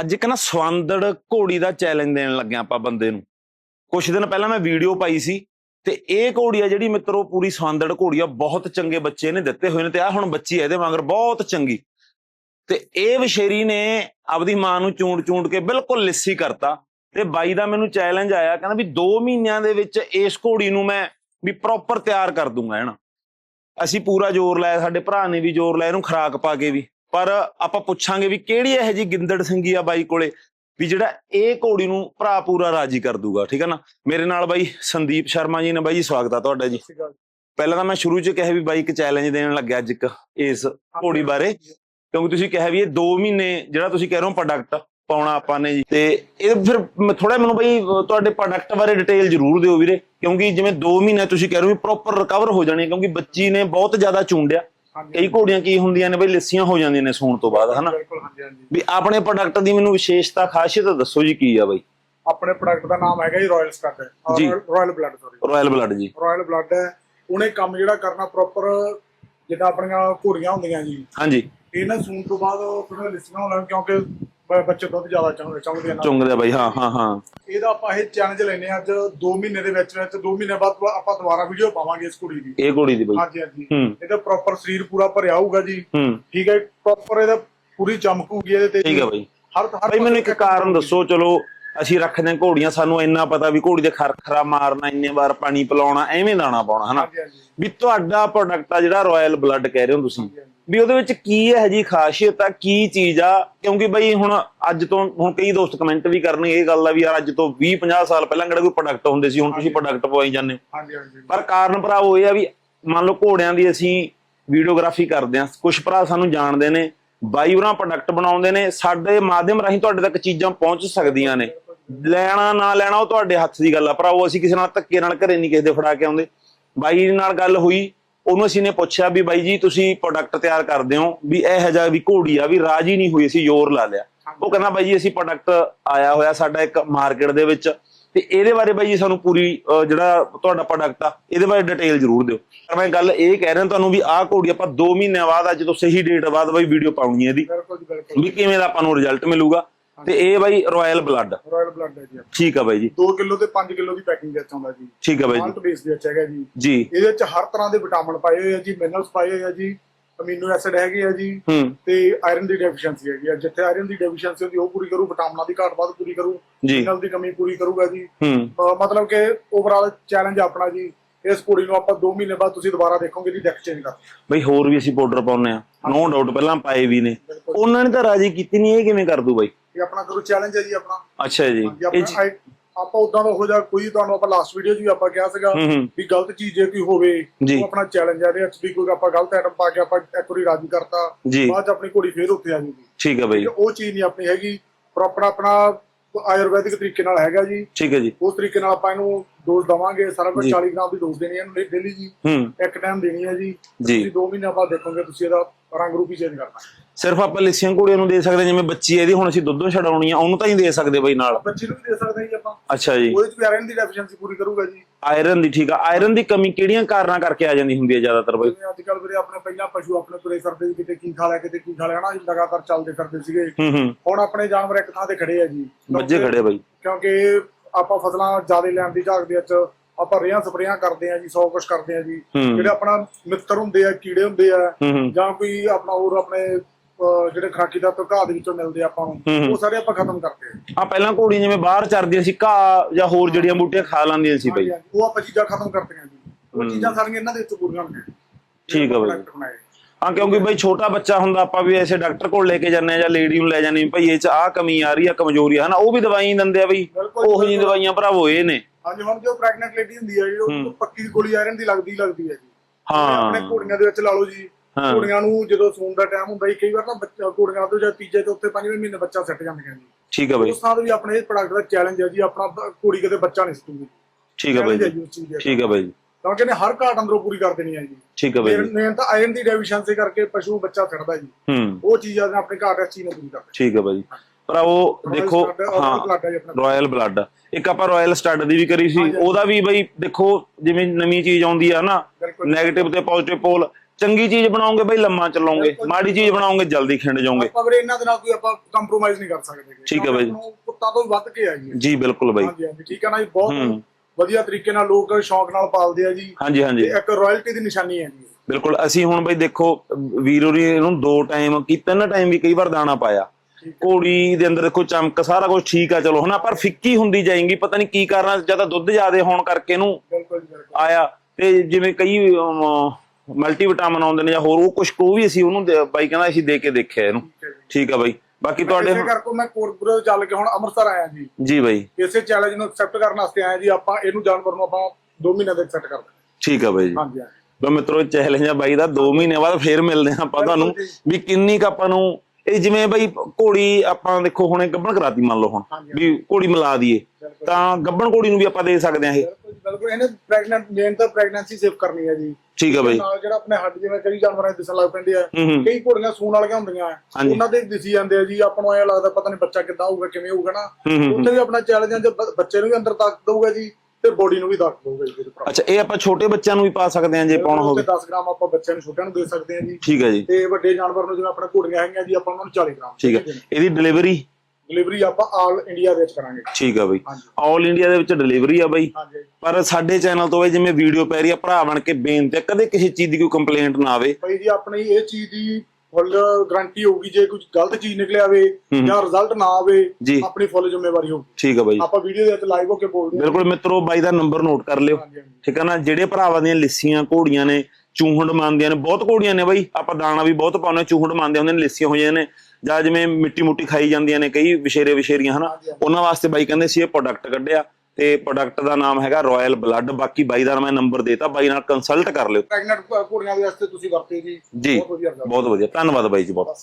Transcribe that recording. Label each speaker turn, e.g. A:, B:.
A: ਅੱਜ ਇੱਕ ਨਾ ਸਵੰਦੜ ਘੋੜੀ ਦਾ ਚੈਲੰਜ ਦੇਣ ਲੱਗਿਆ ਆਪਾਂ ਬੰਦੇ ਨੂੰ। ਕੁਝ ਦਿਨ ਪਹਿਲਾਂ ਮੈਂ ਵੀਡੀਓ ਪਾਈ ਸੀ ਤੇ ਇਹ ਘੋੜੀ ਆ ਜਿਹੜੀ ਮਿੱਤਰੋ ਪੂਰੀ ਸਵੰਦੜ ਘੋੜੀ ਆ, ਬਹੁਤ ਚੰਗੇ ਬੱਚੇ ਨੇ, ਦਿੱਤੇ ਹੋਏ ਨੇ ਤੇ ਆ ਹੁਣ ਬੱਚੀ ਆ ਇਹਦੇ ਵਾਂਗਰ ਬਹੁਤ ਚੰਗੀ। ਤੇ ਇਹ ਵਿਸ਼ੇਰੀ ਨੇ ਆਪਦੀ ਮਾਂ ਨੂੰ ਚੂੰਡ ਚੂੰਡ ਕੇ ਬਿਲਕੁਲ ਲਿੱਸੀ ਕਰਤਾ ਤੇ ਬਾਈ ਦਾ ਮੈਨੂੰ ਚੈਲੰਜ ਆਇਆ, ਕਹਿੰਦਾ ਵੀ 2 ਮਹੀਨਿਆਂ ਦੇ ਵਿੱਚ ਇਸ ਘੋੜੀ ਨੂੰ ਮੈਂ ਵੀ ਪ੍ਰੋਪਰ ਤਿਆਰ ਕਰ ਦੂੰਗਾ ਹਨਾ ਅਸੀਂ ਪੂਰਾ ਜ਼ੋਰ ਲਾਇਆ, ਸਾਡੇ ਭਰਾ ਨੇ ਵੀ ਜ਼ੋਰ ਲਾਇਆ, ਇਹਨੂੰ ਖਰਾਕ ਪਾ ਕੇ ਵੀ। ਪਰ ਆਪਾਂ ਪੁੱਛਾਂਗੇ ਵੀ ਕਿਹੜੀ ਇਹੋ ਜੀ ਗਿੰਦੜ ਸਿੰਘੀ ਆ ਬਾਈ ਕੋਲੇ? ਵੀ ਜਿਹੜਾ ਇਹ ਘੋੜੀ ਨੂੰ ਭਰਾ ਪੂਰਾ ਰਾਜੀ ਕਰ ਦੂਗਾ ਠੀਕ ਹੈ ਨਾ? ਮੇਰੇ ਨਾਲ ਬਾਈ ਸੰਦੀਪ ਸ਼ਰਮਾ ਜੀ ਨੇ ਬਾਈ ਜੀ ਸਵਾਗਤ ਆ ਤੁਹਾਡਾ ਜੀ। ਪਹਿਲਾਂ ਤਾਂ ਮੈਂ ਸ਼ੁਰੂ 'ਚ ਕਿਹਾ ਵੀ ਬਾਈ ਇੱਕ ਚੈਲੰਜ ਦੇਣ ਲੱਗਿਆ ਅੱਜ ਇੱਕ ਇਸ ਘੋੜੀ ਬਾਰੇ। ਕਿਉਂਕਿ ਤੁਸੀਂ ਕਿਹਾ ਵੀ ਇਹ 2 ਮਹੀਨੇ ਜਿਹੜਾ ਤੁਸੀਂ ਕਹਿ ਰਹੇ ਹੋ ਪ੍ਰੋਡਕਟ ਪਾਉਣਾ ਆਪਾਂ ਨੇ ਜੀ। ਤੇ ਇਹ ਫਿਰ ਥੋੜਾ ਮੈਨੂੰ ਬਈ ਤੁਹਾਡੇ ਪ੍ਰੋਡਕਟ ਬਾਰੇ ਡਿਟੇਲ ਜ਼ਰੂਰ ਦਿਓ ਵੀਰੇ। ਕਿਉਂਕਿ ਜਿਵੇਂ 2 ਮਹੀਨੇ ਤੁਸੀਂ ਕਹਿ ਰਹੇ ਹੋ ਵੀ ਪ੍ਰੋਪਰ ਰਿਕਵਰ ਹੋ ਜਾਣੀ ਕਿਉਂਕਿ ਬੱਚੀ ਨੇ ਬਹੁਤ ਜ਼ਿਆਦਾ ਚੁੰਡਿਆ। ਕਈ ਘੋੜੀਆਂ ਕੀ ਹੁੰਦੀਆਂ ਨੇ ਬਈ ਲਿੱਸੀਆਂ ਹੋ ਜਾਂਦੀਆਂ ਨੇ ਸੂਣ ਤੋਂ ਬਾਅਦ ਹਨਾ?
B: ਬਿਲਕੁਲ ਹਾਂਜੀ ਹਾਂਜੀ।
A: ਵੀ ਆਪਣੇ ਪ੍ਰੋਡਕਟ ਦੀ ਮੈਨੂੰ ਵਿਸ਼ੇਸ਼ਤਾ ਖਾਸੀਅਤ ਦੱਸੋ ਜੀ ਕੀ ਆ ਬਈ?
B: ਆਪਣੇ ਪ੍ਰੋਡਕਟ ਦਾ ਨਾਮ ਹੈਗਾ ਜੀ ਰਾਇਲ ਸਟੱਡ
A: ਜੀ।
B: Royal Blood sorry
A: Royal Blood ਜੀ।
B: ਰਾਇਲ ਬਲੱਡ ਹੈ। ਉਹਨੇ ਕੰਮ ਜਿਹੜਾ ਕਰਨਾ ਪ੍ਰੋਪਰ ਜਿੱਦਾਂ ਆਪਣੀਆਂ ਘੋੜੀਆਂ ਹੁੰਦੀਆਂ ਜੀ।
A: ਹਾਂਜੀ।
B: ਇਹਨਾਂ ਸੂਣ ਤੋਂ ਬਾਅਦ ਥੋੜਾ ਲਿਸਣਾ ਹੋਣਾ ਕਿਉਂਕਿ ਬੱਚੇ ਦੁੱਧ ਜ਼ਿਆਦਾ ਚਾਹੁੰਦੇ ਚਾਹੁੰਦੇ ਨਾ।
A: ਚੁੰਗਦੇ ਆ ਬਾਈ ਹਾਂ ਹਾਂ ਹਾਂ।
B: ਇਹਦਾ ਆਪਾਂ ਇਹ ਚੈਲੰਜ ਲੈਨੇ ਆ ਅੱਜ 2 ਮਹੀਨੇ ਦੇ ਵਿੱਚ ਵਿੱਚ 2 ਮਹੀਨੇ ਬਾਅਦ ਆਪਾਂ ਦੁਬਾਰਾ ਵੀਡੀਓ ਪਾਵਾਂਗੇ ਇਸ ਕੁੜੀ ਦੀ।
A: ਇਹ ਘੋੜੀ ਦੀ ਬਾਈ।
B: ਹਾਂਜੀ ਹਾਂਜੀ। ਇਹਦਾ ਪ੍ਰੋਪਰ ਸਰੀਰ ਪੂਰਾ ਭਰਿਆ ਹੋਊਗਾ ਜੀ। ਠੀਕ ਹੈ ਪ੍ਰੋਪਰ ਇਹਦਾ ਪੂਰੀ ਚਮਕੂਗੀ ਇਹਦੇ ਤੇ
A: ਠੀਕ ਹੈ ਬਾਈ।
B: ਹਰ ਹਰ
A: ਬਾਈ ਮੈਨੂੰ ਇੱਕ ਕਾਰਨ ਦੱਸੋ ਚਲੋ ਅਸੀਂ ਰੱਖਦੇ ਹਾਂ ਘੋੜੀਆਂ ਸਾਨੂੰ ਇੰਨਾ ਪਤਾ ਵੀ ਘੋੜੀ ਦੇ ਖਰਖਰਾ ਮਾਰਨਾ ਇੰਨੇ ਵਾਰ ਪਾਣੀ ਪਿਲਾਉਣਾ ਐਵੇਂ ਦਾਣਾ ਪਾਉਣਾ ਹਨਾ? ਵੀ ਤੁਹਾਡਾ ਪ੍ਰੋਡਕਟ ਆ ਜਿਹੜਾ ਰਾਇਲ ਬਲੱਡ ਕਹਿ ਰਹੇ ਹੋ ਤੁਸੀਂ। ਵੀ ਉਹਦੇ ਵਿੱਚ ਕੀ ਹੈ ਜੀ ਖਾਸੀਅਤ ਆ ਕੀ ਚੀਜ਼ ਆ? ਕਿਉਂਕਿ ਬਈ ਹੁਣ ਅੱਜ ਤੋਂ ਹੁਣ ਕਈ ਦੋਸਤ ਕਮੈਂਟ ਵੀ ਕਰਨਗੇ ਇਹ ਗੱਲ ਆ ਵੀ ਯਾਰ ਅੱਜ ਤੋਂ 20 50 ਸਾਲ ਪਹਿਲਾਂ ਕਿਹੜਾ ਕੋਈ ਪ੍ਰੋਡਕਟ ਹੁੰਦੇ ਸੀ ਹੁਣ ਤੁਸੀਂ ਪ੍ਰੋਡਕਟ ਪਵਾਈ ਜਾਂਦੇ ਹੋ।
B: ਹਾਂਜੀ ਹਾਂਜੀ।
A: ਪਰ ਕਾਰਨ ਭਰਾਵੋ ਇਹ ਆ ਵੀ ਮੰਨ ਲਓ ਘੋੜਿਆਂ ਦੀ ਅਸੀਂ ਵੀਡੀਓਗ੍ਰਾਫੀ ਕਰਦੇ ਆ ਕੁਝ ਭਰਾ ਸਾਨੂੰ ਜਾਣਦੇ ਨੇ ਬਾਈ ਉਹਨਾਂ ਪ੍ਰੋਡਕਟ ਬਣਾਉਂਦੇ ਨੇ ਸਾਡੇ ਮਾਧਿਅਮ ਰਾਹੀਂ ਤੁਹਾਡੇ ਤੱਕ ਚੀਜ਼ਾਂ ਪਹੁੰਚ ਸਕਦੀਆਂ ਨੇ। ਲੈਣਾ ਨਾ ਲੈਣਾ ਉਹ ਤੁਹਾਡੇ ਹੱਥ ਦੀ ਗੱਲ ਆ। ਭਰਾਵੋ ਅਸੀਂ ਕਿਸੇ ਨਾਲ ਧੱਕੇ ਨਾਲ ਘਰੇ ਨਹੀਂ ਕਿਸੇ ਦੇ ਫੜਾ ਕੇ ਆਉਂਦੇ। ਬਾਈ ਨਾਲ ਗੱਲ ਹੋਈ ਉਹਨੂੰ ਅਸੀਂ ਨੇ ਪੁੱਛਿਆ ਵੀ ਬਾਈ ਜੀ ਤੁਸੀਂ ਪ੍ਰੋਡਕਟ ਤਿਆਰ ਕਰਦੇ ਹੋ ਵੀ ਇਹ ਜਿਹਾ ਵੀ ਘੋੜੀ ਆ ਵੀ ਰਾਜੀ ਨਹੀਂ ਹੋਈ ਅਸੀਂ ਜ਼ੋਰ ਲਾ ਲਿਆ। ਉਹ ਕਹਿੰਦਾ ਬਾਈ ਜੀ ਅਸੀਂ ਪ੍ਰੋਡਕਟ ਆਇਆ ਹੋਇਆ ਸਾਡਾ ਇੱਕ ਮਾਰਕੀਟ ਦੇ ਵਿੱਚ ਤੇ ਇਹਦੇ ਬਾਰੇ ਬਾਈ ਜੀ ਸਾਨੂੰ ਪੂਰੀ ਜਿਹੜਾ ਤੁਹਾਡਾ ਪ੍ਰੋਡਕਟ ਆ ਇਹਦੇ ਬਾਰੇ ਡਿਟੇਲ ਜ਼ਰੂਰ ਦਿਓ। ਪਰ ਮੈਂ ਗੱਲ ਇਹ ਕਹਿ ਰਿਹਾ ਤੁਹਾਨੂੰ ਵੀ ਆਹ ਘੋੜੀ ਆਪਾਂ 2 ਮਹੀਨਿਆਂ ਬਾਅਦ ਅੱਜ ਤੋਂ ਸਹੀ ਡੇਟ ਬਾਅਦ ਬਾਈ ਵੀਡੀਓ ਪਾਉਣੀ ਹੈ ਇਹਦੀ। ਵੀ ਕਿਵੇਂ ਦਾ ਆਪਾਂ ਨੂੰ ਰਿਜ਼ਲਟ ਮਿਲੂਗਾ। ਤੇ ਇਹ by Royal Blood
B: Royal Blood ਹੈ ਜੀ
A: ਠੀਕ ਆ ਬਾਈ ਜੀ।
B: 2 ਕਿਲੋ ਤੇ 5 ਕਿਲੋ ਦੀ ਪੈਕਿੰਗ ਵਿੱਚ ਆਉਂਦਾ ਜੀ।
A: ਠੀਕ ਆ ਬਾਈ
B: ਮਾਲਟ ਬੇਸ ਦੇ ਵਿੱਚ ਹੈਗਾ ਜੀ।
A: ਜੀ। ਜੀ
B: ਇਹਦੇ ਵਿੱਚ ਹਰ ਤਰ੍ਹਾਂ ਦੇ ਵਿਟਾਮਿਨ ਪਾਏ ਹੋਏ ਆ ਜੀ ਮਿਨਰਲਸ ਪਾਏ ਹੋਏ ਆ ਜੀ ਅਮੀਨੋ ਐਸਿਡ ਹੈਗੇ ਆ ਜੀ ਤੇ ਆਇਰਨ ਦੀ ਡੈਫੀਸ਼ੀਐਂਸੀ ਹੈਗੀ ਆ। ਜਿੱਥੇ ਆਇਰਨ ਦੀ ਡੈਫੀਸ਼ੀਐਂਸੀ ਹੁੰਦੀ ਉਹ ਪੂਰੀ ਕਰੂ ਵਿਟਾਮਿਨਾਂ ਦੀ ਘਾਟ ਬਾਅਦ ਪੂਰੀ ਕਰੂ
A: ਜੀ।
B: ਮਿਨਰਲ ਦੀ ਕਮੀ ਪੂਰੀ ਕਰੂਗਾ ਜੀ। ਮਤਲਬ ਕਿ ਓਵਰਆਲ ਚੈਲੰਜ ਆਪਣਾ ਜੀ। ਇਸ ਕੁੜੀ ਨੂੰ ਆਪਾਂ 2 ਮਹੀਨੇ ਬਾਅਦ ਤੁਸੀਂ ਦੁਬਾਰਾ ਦੇਖੋਗੇ ਜੀ ਡੈਕ ਚੇਂਜ ਕਰ
A: ਬਈ ਹੋਰ ਵੀ ਅਸੀਂ ਪਾਊਡਰ ਪਾਉਨੇ ਆ। ਨੋ ਡਾਊਟ ਪਹਿਲਾਂ ਪਾਏ ਵੀ ਨੇ। ਉਹਨਾਂ ਨੇ ਤਾਂ ਰਾਜੀ ਕੀਤੀ ਨਹੀਂ ਇਹ ਕਿਵੇਂ ਕਰ ਦੂ ਬਾਈ?
B: ਇਹ ਆਪਣਾ ਕਰੂ ਚੈਲੰਜ ਹੈ ਜੀ ਆਪਣਾ।
A: ਅੱਛਾ ਜੀ। ਇਹ ਜੀ-
B: ਆਪਾਂ ਉਦਾਂ ਦਾ ਹੋ ਜਾ ਕੋਈ ਤੁਹਾਨੂੰ ਆਪਾਂ ਲਾਸਟ ਵੀਡੀਓ 'ਚ ਵੀ ਆਪਾਂ ਕਿਹਾ ਸੀਗਾ
A: ਹੂੰ ਹੂੰ।
B: ਵੀ ਗਲਤ ਚੀਜ਼ ਜੇ ਕੋਈ ਹੋਵੇ
A: ਜੀ।
B: ਉਹ ਆਪਣਾ ਚੈਲੰਜ ਹੈ ਇਹਦੇ ਵਿੱਚ ਵੀ ਕੋਈ ਆਪਾਂ ਗਲਤ ਆਈਟਮ ਪਾ ਕੇ ਆਪਾਂ ਇੱਕ ਵਾਰੀ ਰਾਜੀ ਕਰਤਾ
A: ਜੀ।
B: ਬਾਅਦ 'ਚ ਆਪਣੀ ਘੋੜੀ ਫੇਰ ਉੱਥੇ ਆ ਜੂਗੀ।
A: ਠੀਕ ਹੈ ਬਾਈ।
B: ਉਹ ਚੀਜ਼ ਨਹੀਂ ਆਪਣੀ ਹੈਗੀ ਪ੍ਰੋਪਰ ਆਪਣਾ ਆਯੁਰਵੈਦਿਕ ਤਰੀਕੇ ਨਾਲ ਹੈਗਾ ਜੀ।
A: ਠੀਕ ਹੈ ਜੀ।
B: ਉਸ ਤਰੀਕੇ ਨਾਲ ਆਪਾਂ ਇਹਨੂੰ ਡੋਜ਼ ਦਵਾਂਗੇ ਸਾਰਾ ਕੁਝ
A: ਜੀ।
B: 40 ਗ੍ਰਾਮ ਦੀ ਡੋਜ਼ ਦੇਣੀ ਹੈ ਇਹਨੂੰ ਡੇਲੀ ਜੀ।
A: ਹੂੰ।
B: ਇੱਕ ਟਾਈਮ ਦੇਣੀ ਹੈ ਜੀ।
A: ਜੀ।
B: ਤੁਸੀਂ 2 ਮਹੀਨੇ ਬਾਅਦ ਦੇਖੋਗੇ ਤੁਸੀਂ ਇਹਦਾ ਰੰਗ ਰੂਪ ਹੀ ਚੇਂਜ ਕਰਨਾ।
A: ਸਿਰਫ ਆਪਾਂ ਲਿਸੀਆਂ ਘੋੜੀਆਂ ਨੂੰ ਦੇ ਸਕਦੇ ਜਿਵੇਂ ਬੱਚੀ ਇਹਦੀ ਹੁਣ ਅਸੀਂ ਦੁੱਧੋਂ ਛਡਾਉਣੀ ਆ ਉਹਨੂੰ ਤਾਂ ਹੀ ਦੇ ਸਕਦੇ ਬਾਈ ਨਾਲ।
B: ਬੱਚੀ ਨੂੰ ਵੀ ਦੇ ਸਕਦੇ ਹਾਂ ਜੀ ਆਪਾਂ।
A: ਅੱਛਾ ਜੀ।
B: ਉਹਦੇ ਚ ਵੀ ਆਇਰਨ ਦੀ ਡੈਫੀਸ਼ੀਐਂਸੀ ਪੂਰੀ ਕਰੂਗਾ ਜੀ।
A: ਆਇਰਨ ਦੀ ਠੀਕ ਆ। ਆਇਰਨ ਦੀ ਕਮੀ ਕਿਹੜੀਆਂ ਕਾਰਨਾਂ ਕਰਕੇ ਆ ਜਾਂਦੀ ਹੁੰਦੀ ਹੈ ਜ਼ਿਆਦਾਤਰ ਬਾਈ?
B: ਜਿਵੇਂ ਅੱਜ ਕੱਲ ਵੀਰੇ ਆਪਣੇ ਪਹਿਲਾਂ ਪਸ਼ੂ ਆਪਣੇ ਤੁਰੇ ਫਿਰਦੇ ਸੀ ਕਿਤੇ ਕੀ ਖਾ ਲਿਆ ਕਿਤੇ ਕੀ ਖਾ ਲਿਆ ਨਾ ਲਗਾਤਾਰ ਚੱਲਦੇ ਫਿਰਦੇ ਸੀਗੇ।
A: ਹੂੰ ਹੂੰ।
B: ਹੁਣ ਆਪਣੇ ਜਾਨਵਰ ਇੱਕ ਥਾਂ ਤੇ ਖੜੇ ਆ ਜੀ।
A: ਬੱਜੇ ਖੜੇ ਬਾਈ।
B: ਕਿਉਂਕਿ ਆਪਾਂ ਫਸਲਾਂ ਜ਼ਿਆਦਾ ਲੈਣ ਦੀ ਝਾਕ ਦੇ ਵਿੱਚ ਆਪਾਂ ਰੇਹਾਂ ਸਪਰੇਆਂ ਕਰਦੇ ਆ ਜੀ ਸੌ ਕੁਛ ਕਰਦੇ ਆ ਜੀ।
A: ਹੂੰ।
B: ਜਿਹੜੇ ਆਪਣਾ ਮਿੱਤਰ ਹੁੰਦੇ ਆ ਕੀੜੇ ਹੁੰਦੇ ਆ
A: ਹੂੰ ਹੂੰ।
B: ਜਾਂ ਕੋਈ ਆਪਣਾ ਹੋਰ ਆਪਣੇ ਅਹ, ਜਿਹੜੇ ਖਰਾਕੀ ਦਾ ਘਾਹ ਦੇ ਵਿੱਚੋਂ ਮਿਲਦੇ ਆ ਆਪਾਂ
A: ਹੂੰ
B: ਨੂੰ
A: ਹੂੰ।
B: ਉਹ ਸਾਰੇ ਆਪਾਂ ਖਤਮ ਕਰਦੇ ਆ।
A: ਆ ਪਹਿਲਾਂ ਘੋੜੀਆਂ ਜਿਵੇਂ ਬਾਹਰ ਚਰਦੀਆਂ ਸੀ ਘਾਹ ਜਾਂ ਹੋਰ ਜੜੀਆਂ ਬੂਟੀਆਂ ਖਾ ਲੈਂਦੀਆਂ ਸੀ ਬਾਈ।
B: ਹਾਂਜੀ, ਹਾਂਜੀ, ਉਹ ਆਪਾਂ ਚੀਜ਼ਾਂ ਖਤਮ ਕਰਦੇ ਆ ਜੀ। ਉਹ ਚੀਜ਼ਾਂ ਸਾਰੀਆਂ ਇਹਨਾਂ ਦੇ ਵਿੱਚ ਪੂਰੀਆਂ ਹੁੰਦੀਆਂ
A: ਠੀਕ ਆ ਬਾਈ।
B: Product ਬਣਾਏ।
A: ਹਾਂ ਕਿਉਂਕਿ ਬਈ ਛੋਟਾ ਬੱਚਾ ਹੁੰਦਾ ਆਪਾਂ ਵੀ ਐਸੇ ਡਾਕਟਰ ਕੋਲ ਲੈ ਕੇ ਜਾਂਦੇ ਆ ਜਾਂ ਲੇਡੀ ਨੂੰ ਲੈ ਜਾਂਦੇ ਆ ਭਈ ਇਹ ਚ ਆਹ ਕਮੀ ਆ ਰਹੀ ਆ ਕਮਜ਼ੋਰੀ ਆ ਹਨਾ? ਉਹ ਵੀ ਦਵਾਈ ਦਿੰਦੇ ਆ ਬਈ।
B: ਬਿਲਕੁਲ,
A: ਉਹੋ
B: ਬਿਲਕੁਲ।
A: ਦਵਾਈਆਂ ਭਰਾਵੋ ਇਹ ਨੇ।
B: ਹਾਂਜੀ ਹੁਣ ਜੋ ਪ੍ਰੈਗਨੈਂਟ ਲੇਡੀ ਹੁੰਦੀ ਹੈ ਜੀ
A: ਹੂੰ।
B: ਉਹ ਪੱਕੀ ਗੋਲੀ ਆਇਰਨ ਦੀ ਲੱਗਦੀ ਹੀ ਲੱਗਦੀ ਹੈ ਜੀ।
A: ਹਾਂ।
B: ਆਪਣੇ ਘੋੜੀਆਂ ਦੇ ਵਿੱਚ ਲਾ ਲਓ ਜੀ।
A: ਹਾਂ।
B: ਘੋੜੀਆਂ ਨੂੰ ਜਦੋਂ ਸੂਣ ਦਾ ਟਾਈਮ ਹੁੰਦਾ ਜੀ ਕਈ ਵਾਰ ਤਾਂ ਬੱਚਾ ਘੋੜੀਆਂ ਤੋਂ ਜਾਂ ਤੀਜੇ ਚੌਥੇ ਪੰਜਵੇਂ ਮਹੀਨੇ ਬੱਚਾ ਸੱਟ ਜਾਂਦੀਆਂ ਜੀ।
A: ਠੀਕ ਆ ਬਈ।
B: ਉਸ ਦਾ ਵੀ ਆਪਣੇ ਇਹ ਪ੍ਰੋਡਕਟ ਦਾ ਚੈਲੰਜ ਹੈ ਜੀ ਆਪਣਾ ਘੋੜੀ ਕਿਤੇ ਬੱਚਾ ਨਹੀਂ ਸੱਟੂਗੀ
A: ਠੀਕ ਬਾਈ
B: ਹੈ ਦਾ।
A: ਠੀਕ ਆ ਬਾਈ
B: ਕਿਉਂਕਿ ਇਹਨੇ ਹਰ ਘਾਟ ਅੰਦਰੋਂ ਪੂਰੀ ਕਰ ਦੇਣੀ ਹੈ ਜੀ।
A: ਠੀਕ ਆ ਬਾਈ
B: ਮੇਨ ਤਾਂ ਆਇਰਨ ਦੀ ਡੈਫੀਸ਼ੀਐਂਸੀ ਕਰਕੇ ਪਸ਼ੂ ਬੱਚਾ ਛੱਡਦਾ ਜੀ।
A: ਹੂੰ।
B: ਉਹ ਚੀਜ਼ ਆ ਆਪਣੇ ਘਾਟ ਇਸ ਚੀਜ਼ ਨੂੰ ਪੂਰੀ ਕਰਦੇ
A: ਠੀਕ ਆ ਬਾਈ ਜੀ। ਭਰਾਵੋ ਦੇਖੋ ਹਾਂ
B: ਹੈ
A: ਰਾਇਲ ਬਲੱਡ ਇੱਕ ਆਪਾਂ ਰਾਇਲ ਸਟੱਡ ਦੀ ਵੀ ਕਰੀ ਸੀ। ਉਹਦਾ ਵੀ ਬਈ ਦੇਖੋ ਜਿਵੇਂ ਨਵੀਂ ਚੀਜ਼ ਆਉਂਦੀ ਆ ਨਾ। 네ਗੇਟਿਵ ਤੇ ਪੋਜ਼ਿਟਿਵ ਪੋਲ ਚੰਗੀ ਚੀਜ਼ ਬਣਾਓਗੇ ਬਈ ਲੰਮਾ ਚੱਲੋਗੇ। ਮਾੜੀ ਚੀਜ਼ ਬਣਾਓਗੇ ਜਲਦੀ ਖਿੰਡ ਜਾਓਗੇ।
B: ਆਪਾਂ ਵੀਰੇ ਇਹਨਾਂ ਦੇ ਨਾਲ ਕੋਈ ਆਪਾਂ ਕੰਪਰੋਮਾਈਜ਼ ਨਹੀਂ ਕਰ ਸਕਦੇ ਗੇ।
A: ਠੀਕ ਹੈ ਬਾਈ।
B: ਕਿਉਂਕਿ ਆਪਾਂ ਨੂੰ ਕੁੱਤਾ ਤੋਂ ਵੀ ਵੱਧ ਕੇ ਆ ਜੀ
A: ਜੀ ਬਿਲਕੁਲ ਬਈ।
B: ਹਾਂਜੀ ਹਾਂਜੀ। ਠੀਕ ਹੈ ਨਾ ਜੀ ਬਹੁਤ
A: ਹੂੰ।
B: ਵਧੀਆ ਤਰੀਕੇ ਨਾਲ ਲੋਕ ਸ਼ੌਂਕ ਨਾਲ ਪਾਲਦੇ ਆ ਜੀ।
A: ਹਾਂਜੀ
B: ਤੇ
A: ਹਾਂਜੀ
B: ਇੱਕ ਰਾਇਲਟੀ ਦੀ ਨਿਸ਼ਾਨੀ ਹੈ ਜੀ।
A: ਬਿਲਕੁਲ। ਅਸੀਂ ਹੁਣ ਬਈ ਦੇਖੋ ਵੀਰੋਰੀ ਇਹਨੂੰ ਦੋ ਟਾਈਮ ਕੀ ਤਿੰਨ ਟਾਈਮ ਵੀ ਕਈ ਵਾਰ ਦਾਣਾ ਪਾਇਆ। ਘੋੜੀ ਦੇ ਅੰਦਰ ਦੇਖੋ ਚਮਕ ਸਾਰਾ ਕੁਝ ਠੀਕ ਆ ਚਲੋ ਹਨਾ? ਪਰ ਫਿੱਕੀ ਹੁੰਦੀ ਜਾਏਗੀ ਪਤਾ ਨਹੀਂ ਕੀ ਕਾਰਨ ਜ਼ਿਆਦਾ ਦੁੱਧ ਜ਼ਿਆਦੇ ਹੋਣ ਕਰਕੇ ਇਹਨੂੰ ਆਇਆ। ਤੇ ਜਿਵੇਂ ਕਈ ਮਲਟੀ ਵਿਟਾਮਿਨ ਆਉਂਦੇ ਨੇ ਜਾਂ ਹੋਰ ਉਹ ਕੁਝ ਕੋ ਵੀ ਅਸੀਂ ਉਹਨੂੰ ਦੇ- ਬਾਈ ਕਹਿੰਦਾ ਅਸੀਂ ਦੇ ਕੇ ਦੇਖਿਆ ਇਹਨੂੰ।
B: ਠੀਕ
A: ਆ ਬਾਈ। ਬਾਕੀ ਤੁਹਾਡੇ
B: ਇਸੇ ਕਰਕੇ ਮੈਂ ਕੋਟਪੁਰੇ ਤੋਂ ਚੱਲ ਕੇ ਹੁਣ ਅੰਮ੍ਰਿਤਸਰ ਆਇਆ ਜੀ।
A: ਜੀ ਬਾਈ।
B: ਇਸੇ ਚੈਲੰਜ ਨੂੰ ਐਕਸੈਪਟ ਕਰਨ ਵਾਸਤੇ ਆਇਆ ਜੀ ਆਪਾਂ ਇਹਨੂੰ ਜਾਨਵਰ ਨੂੰ ਆਪਾਂ 2 ਮਹੀਨੇ ਤੱਕ ਸੈੱਟ ਕਰਦੇ
A: ਠੀਕ ਆ ਬਾਈ ਜੀ।
B: ਹਾਂਜੀ
A: ਲੋ ਮਿੱਤਰੋ ਚੈਲੰਜ ਆ ਬਾਈ ਦਾ 2 ਮਹੀਨੇ ਬਾਅਦ ਫੇਰ ਮਿਲਦੇ ਆਪਾਂ ਤੁਹਾਨੂੰ। ਵੀ ਕਿੰਨੀ ਕ ਆਪਾਂ ਨੂੰ ਇਹ ਜਿਵੇਂ ਬਾਈ ਘੋੜੀ ਆਪਾਂ ਦੇਖੋ ਹੁਣੇ ਗੱਬਣ ਕਰਾਤੀ ਮੰਨ ਲਓ ਹੁਣ। ਵੀ ਘੋੜੀ ਮਿਲਾ ਦਈਏ ਤਾਂ ਗੱਬਣ ਘੋੜੀ ਨੂੰ ਵੀ ਆਪਾਂ ਦੇ ਸਕਦੇ ਆ ਇਹ।
B: ਬਿਲਕੁਲ ਇਹਨੇ ਪ੍ਰੈਗਨੈਂਟ ਮੇਨ ਤਾਂ ਪ੍ਰੈਗਨੈਂਸੀ ਸੇਵ ਕਰਨੀ ਹੈ ਜੀ।
A: ਠੀਕ ਆ ਬਾਈ।
B: ਨਾਲ ਜਿਹੜਾ ਆਪਣੇ ਹੱਡ ਜਿਵੇਂ ਕਈ ਜਾਨਵਰਾਂ ਦੇ ਦਿਸਣ ਲੱਗ ਪੈਂਦੇ ਆ।
A: ਹੂੰ ਹੂੰ।
B: ਕਈ ਘੋੜੀਆਂ ਸੂਣ ਵਾਲੀਆਂ ਹੁੰਦੀਆਂ। ਉਹਨਾਂ ਦੇ ਦਿਸੀ ਜਾਂਦੇ ਆ ਜੀ। ਆਪਾਂ ਨੂੰ ਐਂ ਲੱਗਦਾ ਪਤਾ ਨਹੀਂ ਬੱਚਾ ਕਿੱਦਾਂ ਹੋਊਗਾ ਕਿਵੇਂ ਹੋਊਗਾ ਨਾ।
A: ਹੂੰ ਹੂੰ ਹੂੰ।
B: ਉੱਥੇ ਵੀ ਆਪਣਾ ਚੈਲੰਜ ਹੈ ਜੇ ਬੱਚੇ ਨੂੰ ਵੀ ਅੰਦਰ ਤਾਕਤ ਦਊਗਾ ਜੀ। ਤੇ ਬੋਡੀ ਨੂੰ ਵੀ ਤਾਕਤ ਦਊਗਾ ਜੀ।
A: ਅੱਛਾ ਇਹ ਆਪਾਂ ਛੋਟੇ ਬੱਚਿਆਂ ਨੂੰ ਵੀ ਪਾ ਸਕਦੇ ਆ ਜੇ ਪਾਉਣਾ ਹੋਵੇ।
B: ਉੱਥੇ 10 ਗ੍ਰਾਮ ਆਪਾਂ ਬੱਚਿਆਂ ਨੂੰ ਛੋਟਿਆਂ ਨੂੰ ਦੇ ਸਕਦੇ ਹਾਂ ਜੀ।
A: ਠੀਕ ਹੈ ਜੀ।
B: ਤੇ ਵੱਡੇ ਜਾਨਵਰ ਨੂੰ ਜਿਵੇਂ ਆਪਣੇ ਘੋੜੀਆਂ ਹੈਗੀਆਂ ਜੀ ਆਪਾਂ ਉਹਨਾਂ ਨੂੰ 40 ਗ੍ਰਾਮ
A: ਠੀਕ ਹੈ। ਇਹਦੀ ਡਿਲੀਵਰੀ
B: ਡਿਲੀਵਰੀ ਆਪਾਂ ਆਲ ਇੰਡੀਆ ਵਿੱਚ ਕਰਾਂਗੇ।
A: ਠੀਕ ਆ ਬਾਈ। ਆਲ ਇੰਡੀਆ ਦੇ ਵਿੱਚ ਡਿਲੀਵਰੀ ਆ ਬਾਈ। ਪਰ ਸਾਡੇ ਚੈਨਲ ਤੋਂ ਬਾਈ ਜਿਵੇਂ ਵੀਡੀਓ ਪੈ ਰਹੀ ਆ ਭਰਾ ਬਣ ਕੇ ਬੇਨਤੀ ਕਦੇ ਕਿਸੇ ਚੀਜ਼ ਦੀ ਕੋਈ ਕੰਪਲੇਂਟ ਨਾ ਆਵੇ।
B: ਭਾਈ ਜੀ ਆਪਣੀ ਇਹ ਚੀਜ਼ ਦੀ ਫੁੱਲ ਗਾਰੰਟੀ ਹੋਊਗੀ ਜੇ ਕੁਝ ਗਲਤ ਚੀਜ਼ ਨਿਕਲ ਆਵੇ। ਜਾਂ ਰਿਜ਼ਲਟ ਨਾ ਆਵੇ
A: ਜੀ।
B: ਆਪਣੀ ਫੁੱਲ ਜ਼ਿੰਮੇਵਾਰੀ ਹੋਊਗੀ।
A: ਠੀਕ ਆ ਬਾਈ।
B: ਆਪਾਂ ਵੀਡੀਓ ਦੇ ਵਿੱਚ ਲਾਈਵ ਹੋ ਕੇ ਬੋਲਦੇ ਹਾਂ।
A: ਬਿਲਕੁਲ ਮਿੱਤਰੋ ਬਾਈ ਦਾ ਨੰਬਰ ਨੋਟ ਕਰ ਲਿਓ।
B: ਹਾਂਜੀ ਹਾਂਜੀ।
A: ਠੀਕ ਆ ਨਾ? ਜਿਹੜੇ ਭਰਾਵਾਂ ਦੀਆਂ ਲਿੱਸੀਆਂ ਘੋੜੀਆਂ ਨੇ ਚੂਹੜ ਮੰਨਦੀਆਂ ਨੇ ਬਹੁਤ ਘੋੜੀਆਂ ਨੇ ਬਾਈ। ਆਪਾਂ ਦਾਣਾ ਵੀ ਬਹੁਤ ਪਾਉਂਦੇ ਚੂਹੜ ਮੰਨਦੇ ਹੁੰਦੇ ਨੇ ਲਿੱਸੀਆਂ ਹੋ ਜਾਂਦੀਆਂ ਨੇ। ਜਾਂ ਜਿਵੇਂ ਮਿੱਟੀ ਮੁੱਟੀ ਖਾਈ ਜਾਂਦੀਆਂ ਨੇ ਕਈ ਵਿਸ਼ੇਰੇ ਵਿਸ਼ੇਰੀਆਂ ਹਨਾ?
B: ਹਾਂਜੀ, ਹਾਂਜੀ।
A: ਉਹਨਾਂ ਵਾਸਤੇ ਬਾਈ ਕਹਿੰਦੇ ਸੀ ਇਹ ਪ੍ਰੋਡਕਟ ਕੱਢਿਆ। ਤੇ ਪ੍ਰੋਡਕਟ ਦਾ ਨਾਮ ਹੈਗਾ ਰਾਇਲ ਬਲੱਡ ਬਾਕੀ ਬਾਈ ਦਾ ਮੈਂ ਨੰਬਰ ਦੇਤਾ ਬਾਈ ਨਾਲ ਕੰਸਲਟ ਕਰ ਲਿਓ।
B: ਪ੍ਰੈਗਨੈਂਟ ਘੋੜੀਆਂ ਦੇ ਵਾਸਤੇ ਤੁਸੀਂ ਵਰਤੇ ਜੀ।
A: ਜੀ
B: ਬਹੁਤ ਵਧੀਆ।
A: ਬਹੁਤ ਵਧੀਆ। ਧੰਨਵਾਦ ਬਾਈ ਜੀ ਬਹੁਤ।